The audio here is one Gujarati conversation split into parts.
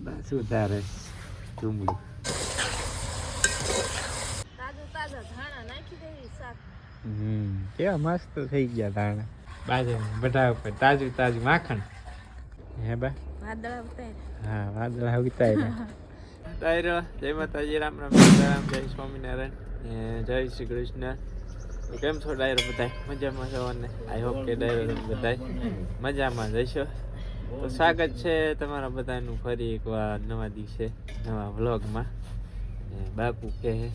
બસ સુધારે ચૂમડું તાજા તાજા ધાણા નાખી દેવી શાક હમ કેવા મસ્ત થઈ ગયા તાણે બાજુ બધા ઉપર તાજું તાજું માખણ હે બા વાદળા ઉતાર્યા હા વાદળા ઉતાર્યા ડાયરો જય માતાજી રામ રામ રામ જય સ્વામિનારાયણ જય શ્રી કૃષ્ણ કેમ છો ડાયરો બધાય મજામાં છો અને આઈ હોપ કે ડાયરો બધાય મજામાં જશો તો સ્વાગત છે તમારા બધાનું ફરી એકવાર નવા દિવસે નવા વ્લોગમાં. બાપુ કે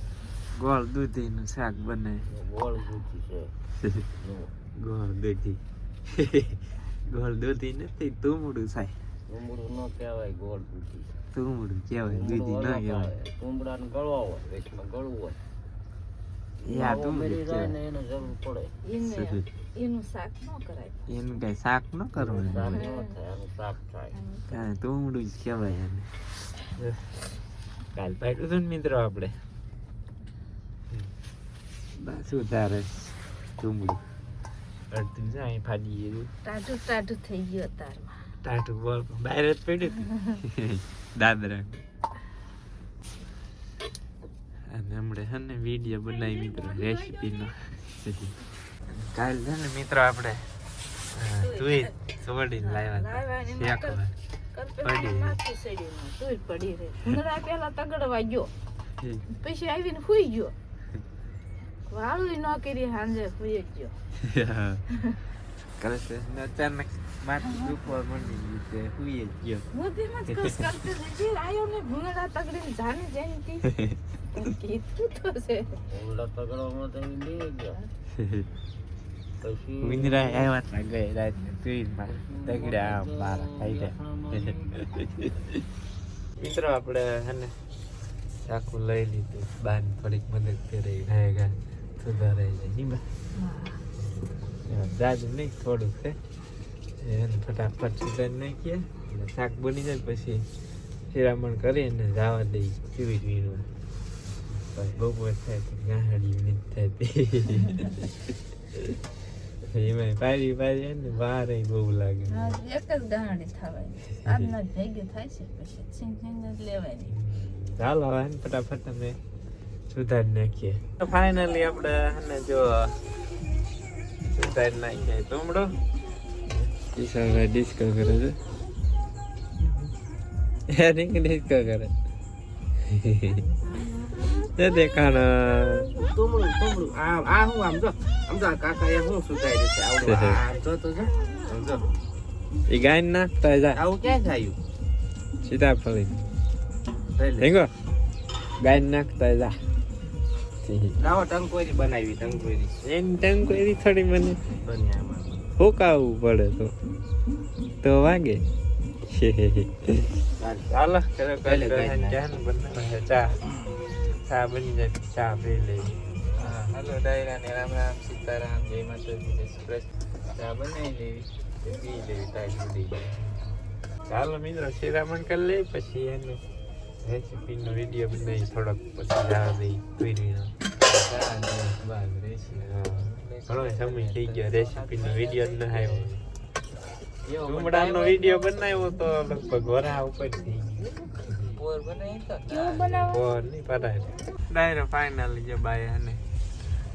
ગોળ દૂધીનું શાક બને. ગોળ દૂધી છે. ગોળ દૂધી. ગોળ દૂધી નથી તુમડું થાય. કુંબળું ન કહેવાય ગોળ દૂધી. તુમડું કહેવાય દૂધી ન કહેવાય. કુંબળા ગળવા હોય વેચમાં ગળવું હોય. એ તુમડું જાય ને એને જરૂર પડે. એને શાક ન કરાય. એનું કઈ શાક ન કરવું શાક થાય. જ કહેવાય એને. કાલ પાડ્યું હતું ને મિત્રો આપણે? બસ ઉધારે તુમડું અડધું છે અહીં ફાડી ગયું ટાઢું ટાઢું થઈ ગયું તારમાં ટાટું બોલ બહાર જ પડ્યું હતું. દાદરા. અને હમણાં છે ને વીડિયો બનાવી મિત્રો રેસીપીનો કાલ છે ને મિત્રો આપણે તુઈ સોડીને લાવ્યા માથું સડ્યું તોય પડી રે ભૂંગળા પેલા તગડવા ગયો. પછી આવીને હુઈ ગયો. વાળું ન કરી હાંજે હુઈ જ ગયો. અચાનક માથું દુખવા માંડી ગયું હુઈ જ ગયો. હું તેમ જ કસ કરતી હતી. આયો ને ભૂંગળા તગડીને જાને જઈને કીધું તો છે. કુંબળા તગડવામાં તો ગયા. ઉંદરા આવ્યા હતા ગઈ રાતને તુઈ માં તગડ્યા મારા ખાઈ મિત્રો આપણે હેને ચાકુ લઈ લીધું. બાન થોડીક મદદ કરી ગાય ગા સુધારે જાય એમાં જાજુ નહીં થોડુંક છે. એને ફટાફટ સુધારી નાખીએ. એટલે શાક બની જાય પછી શિરામણ કરી અને જવા દઈ ચીવી વીણવા. બપોર થાય તો ગાહડી નહીં થાય. એમાં પારી પારી ને વાર બહુ લાગે. હા, એક જ ગાંડી થવાની. આજના ભેગી થાય છે પછી છીન છીન જ લેવાની. ચાલો હવે ફટાફટ અમે સુધારી નાખીએ. ફાઇનલી આપણે હને જો સુધારી નાખીએ. તુમડો ઈશાભાઈ ડિસ્કો કરે છે. રિંગ ડિસ્કો કરે. તે દેખાણ કુંબળું કુંબળું આ આ હું આમ જો આમ જો કાકા એ હું સુધારી છે આવડું આ જો તો જો જો એ ગાય નાખતા જાય આવું ક્યાં થાય સીતાફળી. હેંગો ગાય નાખતા જા લાવો ટંકોરી બનાવી ટંકોરી એમ ટંકોરી થોડી મને બની ફૂકાવવું પડે તો તો વાગે ચાલો ચલો નાખ. બનાવે ચા ચા બની જાય ચા પી હા હાલો ડાયરા ને રામ રામ સીતારામ જય માતાજી કૃષ્ણ ચા બનાવી લેવી પી લેવી ટાઈમ ઉડી જાય ચાલો મિત્રો શિરામણ કરી લે પછી એને રેસીપીનો વીડિયો બનાવી થોડોક પછી જાવ દઈ પૂરીનો ઘણો સમય થઈ ગયો રેસીપીનો વીડિયો ન આવ્યો ડુમડાનો વીડિયો બનાવ્યો તો લગભગ વરા ઉપર થઈ બનાવી તો કેવું બનાવો. બોર પડાય. ડાયરો ફાઇનલ જે બાય અને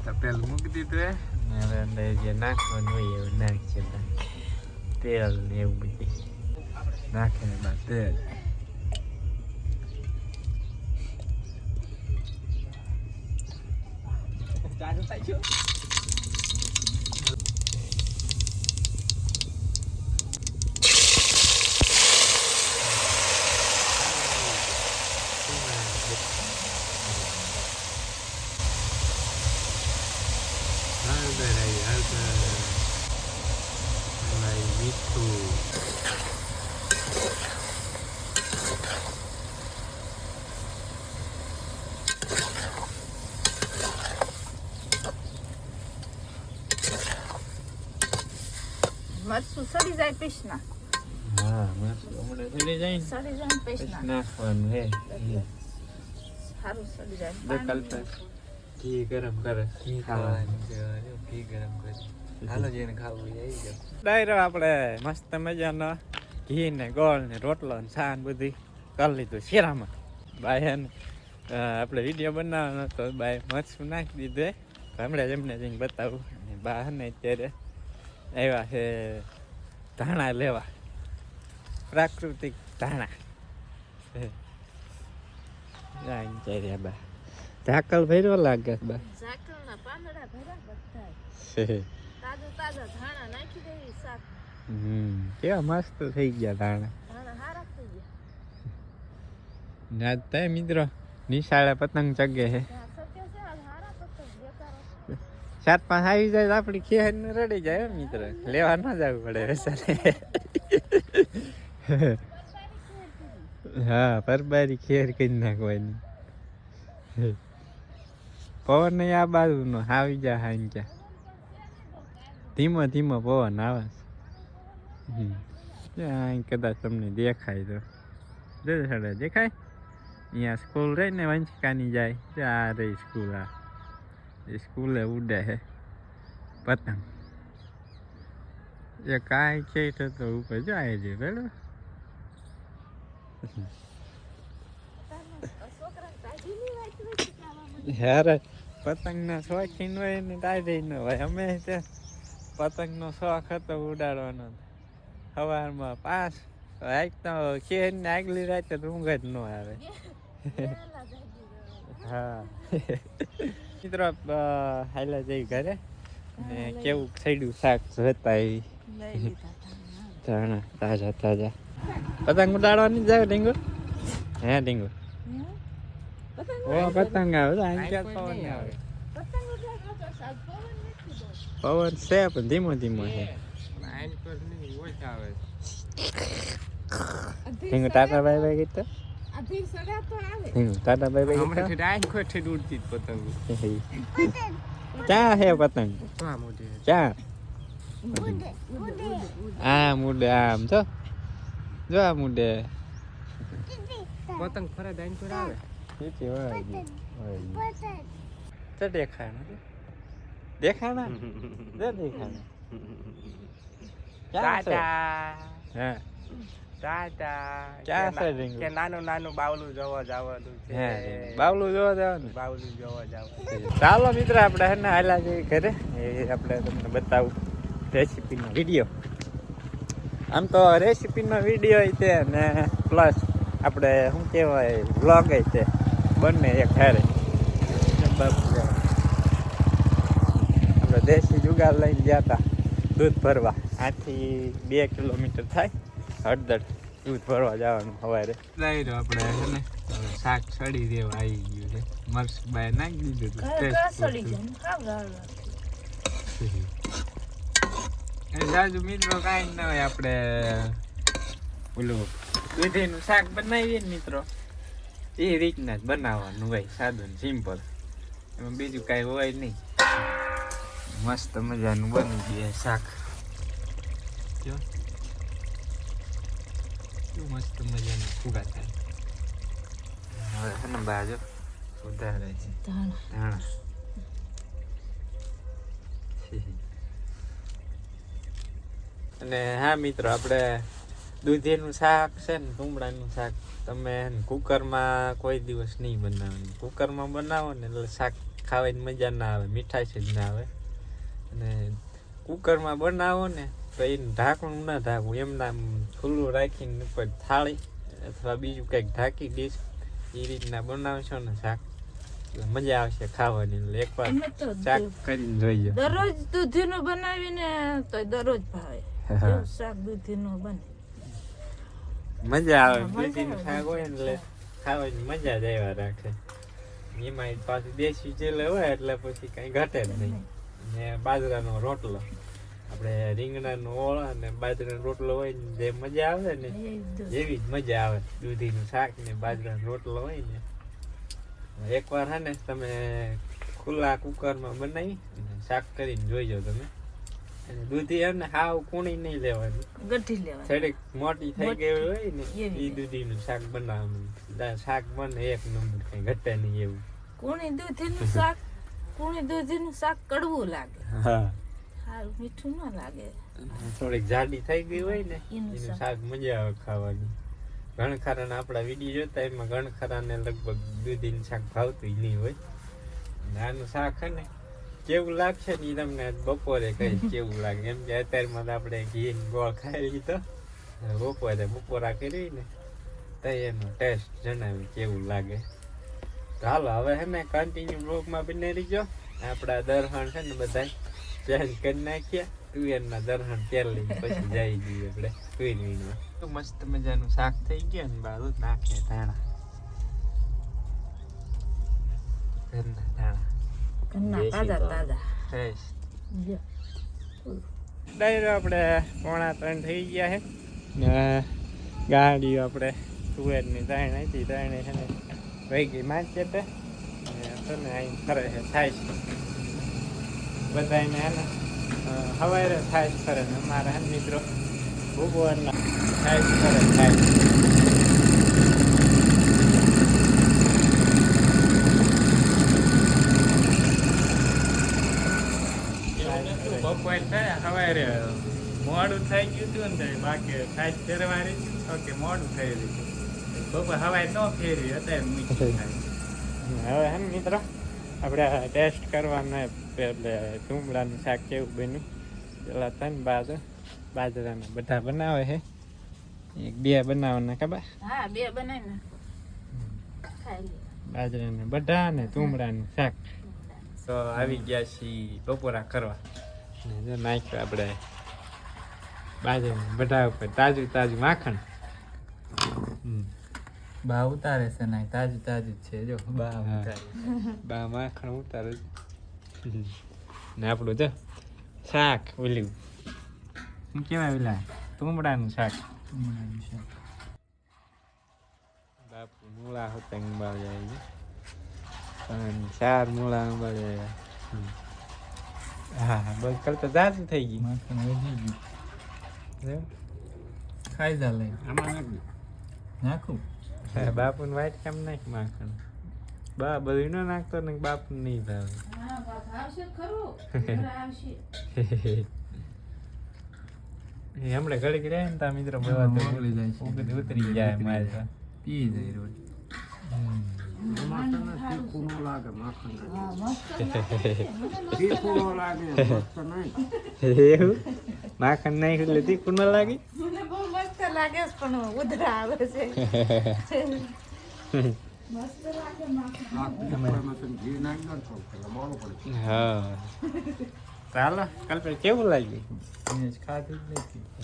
તો પેલું મૂકી દીધું એ ને હવે અંદર જે નાખવાનું હોય એવું નાખશે તેલ ને એવું બધું. નાખીને બા તેલ. હળદર આવી હળદર એમાં મીઠું મરચું સડી જાય પીસના હા મસ્ત હમણાં ચડી જાય ને સડી જાય ને પછી પીસના નાખવાનું હે સારું સડી જાય વિકલ્પ ઘી ગરમ કરે. ઘી ખાવાનું ઘી ગરમ કરે. હાલો જઈને ખાવું એ ડાયરો આપણે મસ્ત મજાનો ઘી ને ગોળ ને રોટલો ને છાન બધી કરી લીધું શેરામાં. બાય હે આપણે વીડિયો બનાવવાનો તો બાય મરચું નાખી દીધું ગામડે હમણાં જ એમને જઈને બતાવું. અને બા ને અત્યારે આવ્યા છે ધાણા લેવા. પ્રાકૃતિક ધાણા. બા. ઝાકળ ભર્યો લાગે બા. ઝાકળના પાંદડા ભર્યા બધાય. હે. તાજા તાજા ધાણા નાખી દેવી શાક. હમ કેવા મસ્ત થઈ ગયા ધાણા. ધાણા હારા થઈ ગયા. ના તે મિત્રો નિશાળે પતંગ ચગે છે સાત પાંચ આવી જાય તો આપણી ખેર ને રડી જાય મિત્ર. લેવા ના જવું પડે વેસાને હા પરબારી ખેર કરી નાખવાની. પવન નહીં આ બાજુનો આવી જા હાઈ ક્યાં ધીમો ધીમો પવન આવે છે. કદાચ તમને દેખાય તો. જો દેખાય? અહીંયા સ્કૂલ રહી ને વંશિકાની જાય. આ રહી સ્કૂલ, આ. એ સ્કૂલે ઉડે હે. પતંગ. એ કાંઈ છે તો ઉપર જાય છે, બરાબર છોકરા કાઢીની વાત હોય યાર પતંગના શોખીન હોય ને ટાઢી ન હોય. અમે તે પતંગનો શોખ હતો ઉડાડવાનો. સવારમાં પાંચ એક તો ખેડને આગલી રાતે તો ઊંઘ જ ન આવે. હા. મિત્રો હાલા જઈ ઘરે. ને કેવું થઈડ્યું શાક જોતા એ. લઈ લીધા ધાણા. તાણા તાજા તાજા. પતંગ ઉડાડવાની જાય ડીંગુ હે ડીંગુ હમ? પતંગ ઓ પતંગ આવે તો આમ ક્યાં પવન આવે. તો પવન છે પણ ધીમો ધીમો છે. ડીંગુ ટાટા બાય બાય તો? આવે. ડીંગુ ટાટા બાય બાય હમણાંથી કીધું ડાયન ખોઠી ઉડતી જ પતંગ. ચા હે પતંગ? ચા આ મુડે આમ જો. જો આ મુડે. પતંગ ફરે ડાયન પર આવે? તો દેખાણા દેખાણા? દેખાણા. છે? ટાટા ક્યાં છે કે નાનું નાનું બાવલું જોવા જવાનું છે. બાવલું જોવા જવાનું બાવલું જોવા જવાનું ચાલો મિત્ર આપણે હે ને હાલા ઘરે એ આપણે તમને બતાવું રેસીપીનો વીડિયો. આમ તો રેસીપીનો વીડિયો છે ને પ્લસ આપણે શું કહેવાય વ્લોગ છે. બંને એક હારે આપણે દેશી જુગાર લઈને ગયા હતા દૂધ ભરવા. આથી બે કિલોમીટર થાય હળદર દૂધ ભરવા જવાનું સવારે. લઈ રહ્યો આપણે હે ને? શાક સડી દેવા આવી ગયું છે. મર્સ બાય નાખી દીધું જાજુ મિત્રો કાંઈ ન હોય આપણે ઓલું દૂધીનું શાક બનાવીએ ને મિત્રો. એ રીતના જ બનાવવાનું હોય સાદું સિમ્પલ એમાં બીજું કાંઈ હોય નહીં મસ્ત મજાનું બની ગયું શાક જો મસ્ત મજાનું ફુગા થાય હવે છે ને બાજુ સુધારે છે. ધાણા અને હા મિત્રો આપણે દૂધીનું શાક છે ને કુમડાનું શાક તમે કુકરમાં કોઈ દિવસ નહીં બનાવવાનું. કુકરમાં બનાવો ને એટલે શાક ખાવાની મજા ના આવે મીઠાશ જ ના આવે. અને કુકરમાં બનાવો ને તો એને ઢાંકણું ના ઢાંકવું એમના ખુલ્લું રાખીને ઉપર થાળી અથવા બીજું કંઈક ઢાંકી દઈશ એ રીતના બનાવશો ને શાક. એટલે મજા આવશે ખાવાની એટલે એકવાર શાક કરીને જોઈએ દરરોજ દૂધીનું બનાવીને તો દરરોજ ભાવે. શાક દૂધીનું બને. મજા આવે. મજા શાક હોય ને એટલે ખાવાની મજા જ આવ્યા રાખે. એમાં પાછું દેશી ચેલે હોય એટલે પછી કઈ ઘટે જ નહીં. ને બાજરાનો રોટલો. આપણે રીંગણાનો ઓળા ને બાજરાનો રોટલો હોય ને જે મજા આવે ને એવી જ મજા આવે. દૂધીનું શાક ને બાજરાનો રોટલો હોય ને. એકવાર હા ને તમે ખુલ્લા કુકરમાં બનાવી અને શાક કરીને જોઈજો તમે. અને દૂધી એમ ને હાવ કૂણી નહીં લેવાની. ગઠી લેવાની. થોડીક મોટી થઈ ગઈ હોય ને. એ દૂધીનું શાક બનાવવાનું. શાક બને એક નંબર કઈ ઘટે નહીં એવું. કુણી દૂધીનું શાક કુણી દૂધીનું શાક કડવું લાગે. હા. સારું મીઠું ન લાગે. થોડીક જાડી થઈ ગઈ હોય ને એનું શાક. મજા આવે ખાવાની. ગણખારાના આપણા વીડિયો જોતા એમાં ગણખારાને લગભગ દૂધીનું શાક ભાવતું નહીં હોય. નાનું આનું શાક હે ને કેવું લાગશે ને તમને? બપોરે કઈ કેવું લાગે? એમ કે અત્યારમાં આપણે ઘી ગોળ ખાઈ લીધો. બપોરે બપોરા કરી ને તો એનો ટેસ્ટ જણાવી કેવું લાગે. ચાલો હવે હે ને કન્ટિન્યુ બ્લોગમાં બને રહીજો આપણા દરહણ છે ને બધા ચેન્જ કરી નાખ્યા. તુવેરના દર્શન પહેરી પછી જઈ જઈએ આપણે તુવેરમાં તો મસ્ત મજાનું શાક થઈ ગયું ને બાજુ નાખીએ ધાણા. ધાણા. ઘરના તાજા તાજા. ડાયરો આપણે પોણા ત્રણ થઈ ગયા છે ને ગાડીઓ આપણે તુવેરની ત્રણ હતી ત્રણે છે ને વહી ગઈ માર્કેટે. ને અહીં ફરે છે થાય છે. બધાને હે ને અ, થાય છે ફરે ને અમારા મિત્રો ભૂગોળના થાય ફરે થાય છે બપોર થાય સવારે મોડું થઈ ગયું હતું ને બાકી ખાસ ફેરવારી ઓકે મોડું થઈ રહ્યું બપોર હવાય ન ફેરવી અત્યારે હવે હે મિત્ર આપણે ટેસ્ટ કરવાના એટલે ડુંગળાનું શાક કેવું બન્યું? પેલા ત્રણ બાજુ બાજરાના બધા બનાવે છે એક બે બનાવવાના ખબર? હા બે લે. બાજરાના બધા ને તુમડાનું શાક. તો આવી ગયા છીએ બપોરા કરવા. નાખ્યું આપણે બાજુ બધા ઉપર તાજું તાજું માખણ. બા ઉતારે છે ના તાજું તાજું જ છે. જો બા ઉતારે. બા માખણ ઉતારે છે. ને આપણું જો શાક ઓલ્યું શું કહેવાય ઓલા તુમડાનું શાક. ઉમરાનું શાક. બાપુ મૂળા હતા ઉંબાળી આવી અને ચાર મૂળા અંબાડે. હા હા બસ કરતા જાજુ થઈ ગઈ. માખણ વધી ગયું. ખાઈ જા લઈ આમાં નાખી. બાપુને વાઈટ કેમ નાખ માખણ? બા બધું ન નાખતો ને બાપુ નહીં ભાવે. હા બાપ આવશે ખરું. ઘરે આવશે. એ હમણાં ઘડીક રહે ને તા મિત્રો ઉતરી જાય મારે. પી જાય રોજ. માખણ નહીં એટલે તીખું ન લાગે મને બહુ મસ્ત લાગે પણ ઉધરા આવે છે ચાલો કલ્પે કેવું લાગ્યું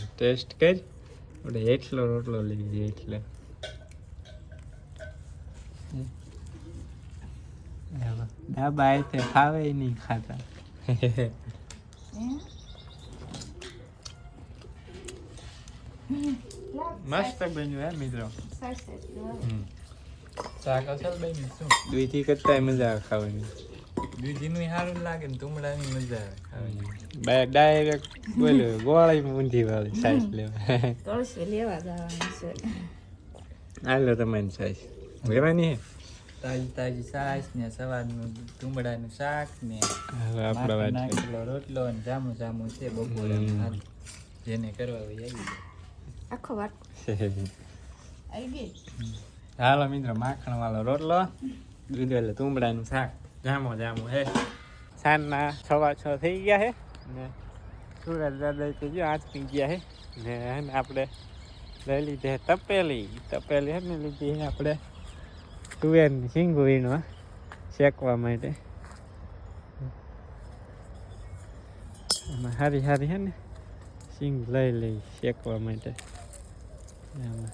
ટેસ્ટ કરી. એટલો રોટલો લઈ જઈએ એટલે બાય તે ખાવે નહીં ખાતા. મસ્ત બન્યું હે મિત્રો. શાક અસલ બન્યું શું? દૂધી કરતા મજા આવે ખાવાની. દૂધીનું સારું લાગે ને તુમડાની મજા આવે ખાવાની. ડાયરેક્ટ બોલ્યો ગોળી ઊંધી વાળી સાઈઝ લેવા. તળસી લેવા જવાનું છે હાલો તમારી સાઈઝ. લેવાની હે? તાજી તાજી સાસ ને સવારનું તુમડાનું શાક ને હવે આપણા વાત નાખેલો રોટલો ને જામું જામું છે બપોરે જેને કરવા હોય આવી જાય. આખો વાત. આવી ગઈ? હાલો મિત્રો માખણ વાળો રોટલો. દૂધ એટલે તુંબડાનું શાક. જામો જામો હે. સાંજના સવા છ થઈ ગયા હે. ને સુરત દાદા તો જો આંચકી ગયા હે. ને આપણે લઈ લીધે તપેલી. તપેલી હે ને લીધી હે આપણે. તુવેરની સિંગુ વીણવા શેકવા માટે એમાં હારી હારી હે ને સિંગ લઈ લઈ શેકવા માટે એમાં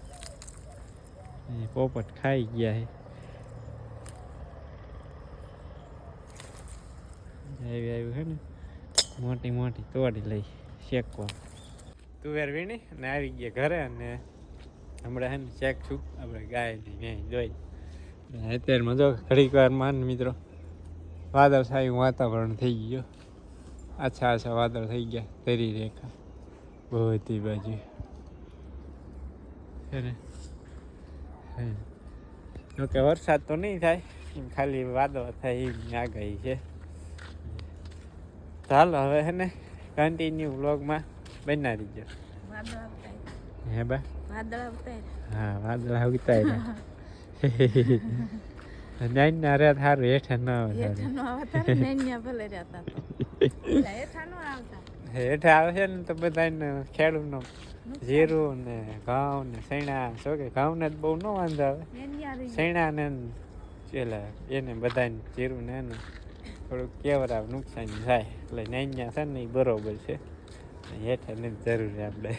એ પોપટ ખાઈ ગયા હે આવી આવ્યું હે ને મોટી મોટી તોડી લઈ શેકવા તુવેર વીણી ને આવી ગયા ઘરે અને હમણાં હે ને શેક છું આપણે ગાયની ભેંસ જોઈ અને અત્યારમાં જો ઘડીક વાર માન મિત્રો. વાદળ છાયું વાતાવરણ થઈ ગયો. આછા આછા વાદળ થઈ ગયા. તરી રેખા. બધી બાજુ. જોકે વરસાદ તો નહીં થાય. એમ ખાલી વાદળ થાય એમ આગાહી છે. ચાલો હવે હે ને કન્ટિન્યુ વ્લોગમાં બનાવી દો હે બા? વાદળા ઉતાર્યા હા વાદળ ઉતાર્યા નાઈન ના રાત સારું હેઠા ન આવે હેઠા સારું આવે ને નેન્યા ભલે રહેતા હેઠા નો આવતા હેઠા આવે છે ને તો બધાને ખેડૂતનો જીરું ને ઘઉં ને સૈણા શું કે ઘઉં ને બહુ નો વાંધો આવે સૈણા ને પેલા એને બધાને જીરું ને એને થોડુંક કેવરા નુકસાન થાય એટલે નાઈન્યા છે ને એ બરોબર છે હેઠા ને જરૂર આપણે